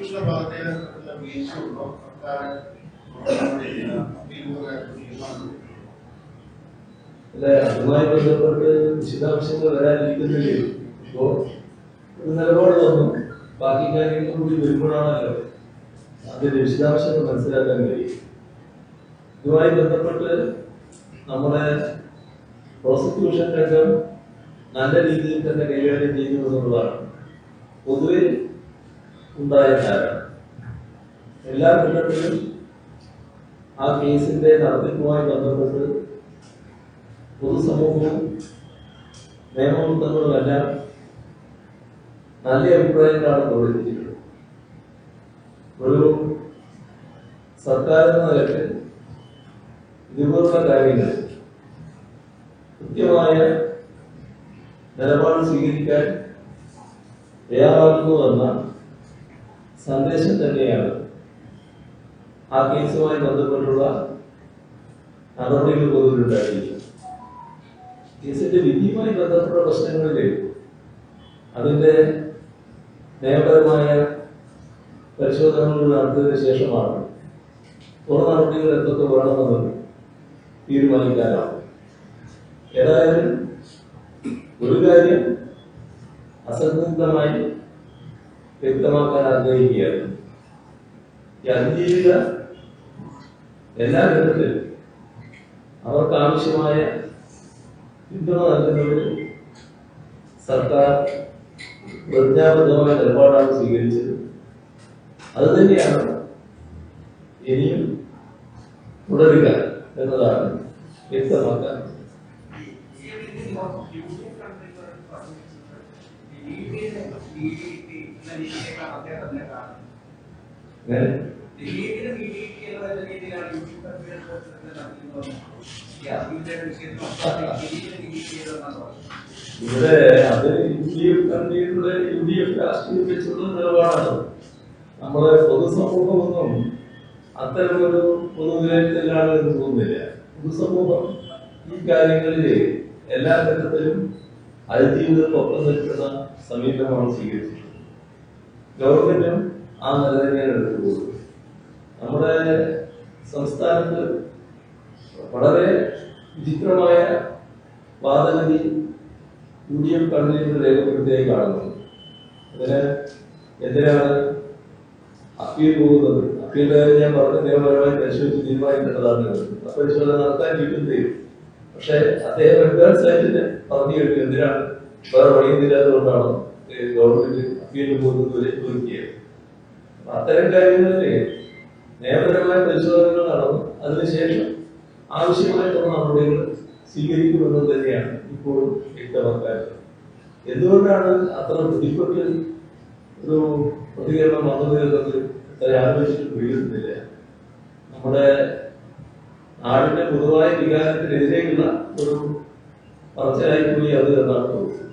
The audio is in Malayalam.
പ്രോസിക്യൂഷന്റെ ഭാഗത്തെ വീഴ്ചയുണ്ടോ സർക്കാർ തീരുമാനം. അല്ലെ അതുമായി ബന്ധപ്പെട്ട് വിശദാംശങ്ങൾ വരാനിരിക്കുന്നില്ലേ? ഇപ്പോ ഒരു നിലപാട് വന്നു. ബാക്കി കാര്യങ്ങൾ കൂടി വരുമ്പോഴാണല്ലോ അതിന്റെ വിശദാംശങ്ങൾ മനസ്സിലാക്കാൻ കഴിയും ഇതുമായി ബന്ധപ്പെട്ട് നമ്മുടെ പ്രോസിക്യൂഷൻ രംഗം നല്ല രീതിയിൽ തന്നെ കൈകാര്യം ചെയ്യുന്നു എന്നുള്ളതാണ് പൊതുവെ ഉണ്ടായ കാരണം എല്ലാ ഘട്ടത്തിലും ആ കേസിന്റെ നടത്തിപ്പുമായി ബന്ധപ്പെട്ട് പൊതുസമൂഹവും നിയമവൃത്തങ്ങളും എല്ലാം നല്ല അഭിപ്രായങ്ങളാണ് പ്രകടിപ്പിച്ചിട്ടുള്ളത് ഒരു സർക്കാർ എന്ന നിലയ്ക്ക് ഇതുപോലുള്ള കാര്യങ്ങൾ കൃത്യമായ നിലപാട് സ്വീകരിക്കാൻ തയ്യാറാകുന്നുവെന്ന സന്ദേശം തന്നെയാണ്. ആ കേസുമായി ബന്ധപ്പെട്ടുള്ള നടപടികൾ പൊതുവിലുണ്ടായിരിക്കുന്നത് കേസിന്റെ വിധിയുമായി ബന്ധപ്പെട്ട പ്രശ്നങ്ങളിൽ അതിന്റെ നിയമപരമായ പരിശോധനകൾ നടത്തിയതിനു ശേഷമാണ് തുടർ നടപടികൾ എന്തൊക്കെ വേണമെന്ന് തീരുമാനിക്കാനാവും ഏതായാലും ഒരു കാര്യം അസന്നിഗ്ധമായി വ്യക്തമാക്കാൻ ആഗ്രഹിക്കുകയാണ് ഈ അതിജീവിത എല്ലാ വിധത്തിലും അവർക്ക് ആവശ്യമായ പിന്തുണ നൽകുന്നതിന് സർക്കാർ പ്രതിജ്ഞാബദ്ധമായ നിലപാടാണ് സ്വീകരിച്ചത് അത് തന്നെയാണ് ഇനിയും തുടരുക എന്നതാണ് വ്യക്തമാക്കാൻ അങ്ങനെ ഇവിടെ അത് ഡി എഫ് രാഷ്ട്രീയം വെച്ചുള്ള നിലപാടാണ് നമ്മുടെ പൊതുസമൂഹമൊന്നും അത്തരമൊരു പൊതുനിലയത്തിലാണ് എന്ന് തോന്നുന്നില്ല പൊതുസമൂഹം ഈ കാര്യങ്ങളിൽ എല്ലാ ഘട്ടത്തിലും ഒപ്പം നിൽക്കുന്ന സമീപനമാണ് സ്വീകരിച്ചിട്ടുള്ളത്. ഗവൺമെന്റും ആ നില തന്നെയാണ് നമ്മുടെ സംസ്ഥാനത്ത് വളരെ വിചിത്രമായ വാദഗതി യു ഡി എഫ് കൺവീനർ രേഖപ്പെടുത്തിയായി കാണുന്നു. അതിന് എന്തിനാണ് അപ്പീൽ പോകുന്നത്? അപ്പീലിന്റെ കാര്യം ഞാൻ പറഞ്ഞ നിയമപരമായി പരിശോധിച്ച് തീരുമാനിക്കേണ്ടതാണ്. ആ പരിശോധന നടത്താൻ വീണ്ടും ചെയ്യും പക്ഷെ അദ്ദേഹം റിട്ടേൺ സൈറ്റിന് പറഞ്ഞു കഴിഞ്ഞു എന്തിനാണ്? വേറെ വഴിയുന്നില്ലാത്തതുകൊണ്ടാണ് ഗവൺമെന്റ് അപ്പീലിന് പോകുന്നത് ജോലി ഒരുക്കിയത് അത്തരം കാര്യങ്ങളിലെ നിയമപരമായ പരിശോധനകൾ നടന്നു. അതിനുശേഷം ആവശ്യമായ നടപടികൾ സ്വീകരിക്കുമെന്ന് തന്നെയാണ് ഇപ്പോഴും വ്യക്തമാക്കാറുള്ളത് എന്തുകൊണ്ടാണ് അത്ര ബുദ്ധിപ്പെട്ട് ഒരു പ്രതികരണം വന്നത് എന്നത് അത്ര ആലോചിച്ചിട്ട് വീഴുന്നില്ല നമ്മുടെ നാടിന്റെ പൊതുവായ വികാരത്തിനെതിരെയുള്ള ഒരു പറച്ചിലായി പോയി അത് എന്നാണ് തോന്നുന്നത്.